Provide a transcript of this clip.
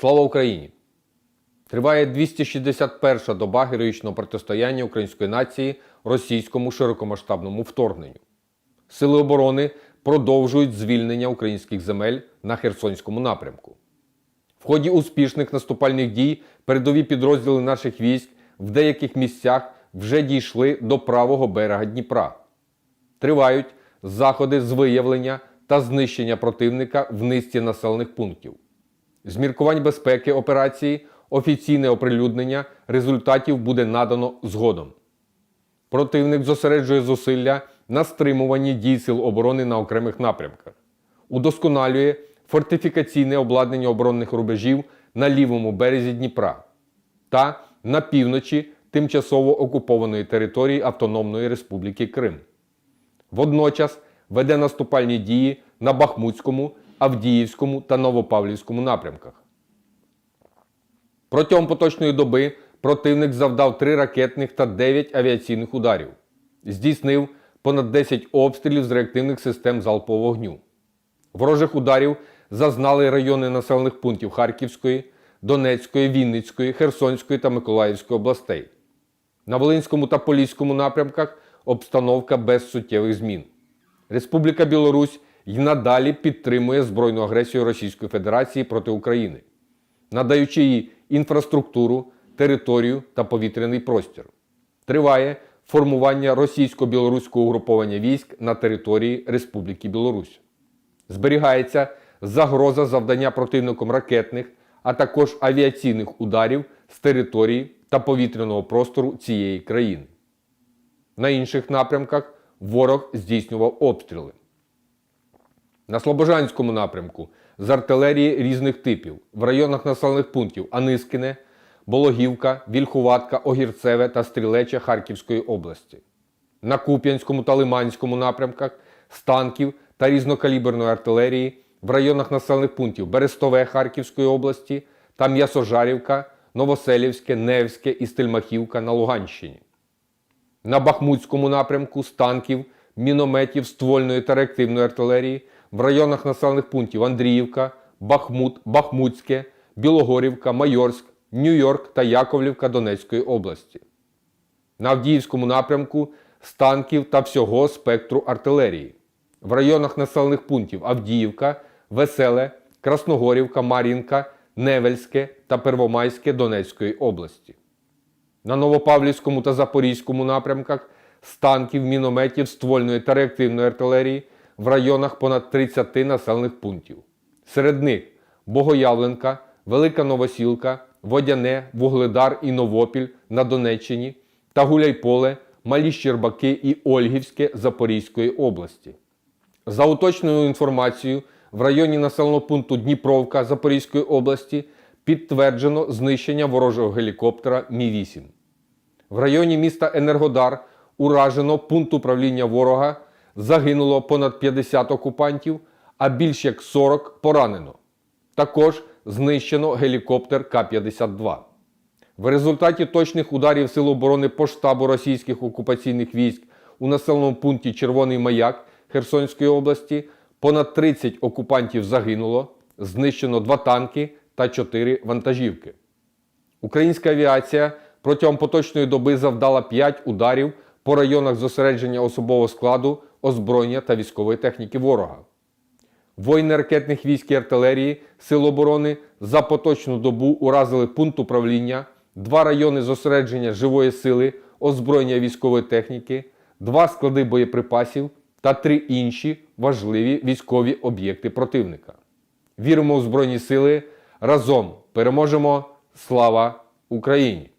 Слава Україні! Триває 261-ша доба героїчного протистояння української нації російському широкомасштабному вторгненню. Сили оборони продовжують звільнення українських земель на Херсонському напрямку. В ході успішних наступальних дій передові підрозділи наших військ в деяких місцях вже дійшли до правого берега Дніпра. Тривають заходи з виявлення та знищення противника в низці населених пунктів. З міркувань безпеки операції офіційне оприлюднення результатів буде надано згодом. Противник зосереджує зусилля на стримуванні дій сил оборони на окремих напрямках, удосконалює фортифікаційне обладнання оборонних рубежів на лівому березі Дніпра та на півночі тимчасово окупованої території Автономної Республіки Крим. Водночас веде наступальні дії на Бахмутському, Авдіївському та Новопавлівському напрямках. Протягом поточної доби противник завдав 3 ракетних та 9 авіаційних ударів, здійснив понад 10 обстрілів з реактивних систем залпового вогню. Ворожих ударів зазнали райони населених пунктів Харківської, Донецької, Вінницької, Херсонської та Миколаївської областей. На Волинському та Поліському напрямках обстановка без суттєвих змін. Республіка Білорусь й надалі підтримує збройну агресію Російської Федерації проти України, надаючи їй інфраструктуру, територію та повітряний простір. Триває формування російсько-білоруського угруповання військ на території Республіки Білорусь. Зберігається загроза завдання противником ракетних, а також авіаційних ударів з території та повітряного простору цієї країни. На інших напрямках ворог здійснював обстріли. На Слобожанському напрямку з артилерії різних типів в районах населених пунктів Анискине, Бологівка, Вільхуватка, Огірцеве та Стрілече Харківської області. На Куп'янському та Лиманському напрямках з танків та різнокаліберної артилерії в районах населених пунктів Берестове Харківської області та М'ясожарівка, Новоселівське, Невське і Стельмахівка на Луганщині. На Бахмутському напрямку з танків, мінометів, ствольної та реактивної артилерії в районах населених пунктів Андріївка, Бахмут, Бахмутське, Білогорівка, Майорськ, Нью-Йорк та Яковлівка Донецької області. На Авдіївському напрямку з танків та всього спектру артилерії. В районах населених пунктів Авдіївка, Веселе, Красногорівка, Мар'їнка, Невельське та Первомайське Донецької області. На Новопавлівському та Запорізькому напрямках з танків, мінометів, ствольної та реактивної артилерії в районах понад 30 населених пунктів. Серед них Богоявленка, Велика Новосілка, Водяне, Вугледар і Новопіль на Донеччині та Гуляйполе, Малі Щербаки і Ольгівське Запорізької області. За уточненою інформацією, в районі населеного пункту Дніпровка Запорізької області підтверджено знищення ворожого гелікоптера Мі-8. В районі міста Енергодар уражено пункт управління ворога, загинуло понад 50 окупантів, а більш як 40 поранено. Також знищено гелікоптер К-52. В результаті точних ударів Сил оборони по штабу російських окупаційних військ у населеному пункті Червоний Маяк Херсонської області понад 30 окупантів загинуло, знищено 2 танки та 4 вантажівки. Українська авіація протягом поточної доби завдала 5 ударів по районах зосередження особового складу, озброєння та військової техніки ворога. Воїни ракетних військ і артилерії Сил оборони за поточну добу уразили пункт управління, два райони зосередження живої сили, озброєння військової техніки, два склади боєприпасів та три інші важливі військові об'єкти противника. Віримо у Збройні Сили. Разом переможемо! Слава Україні!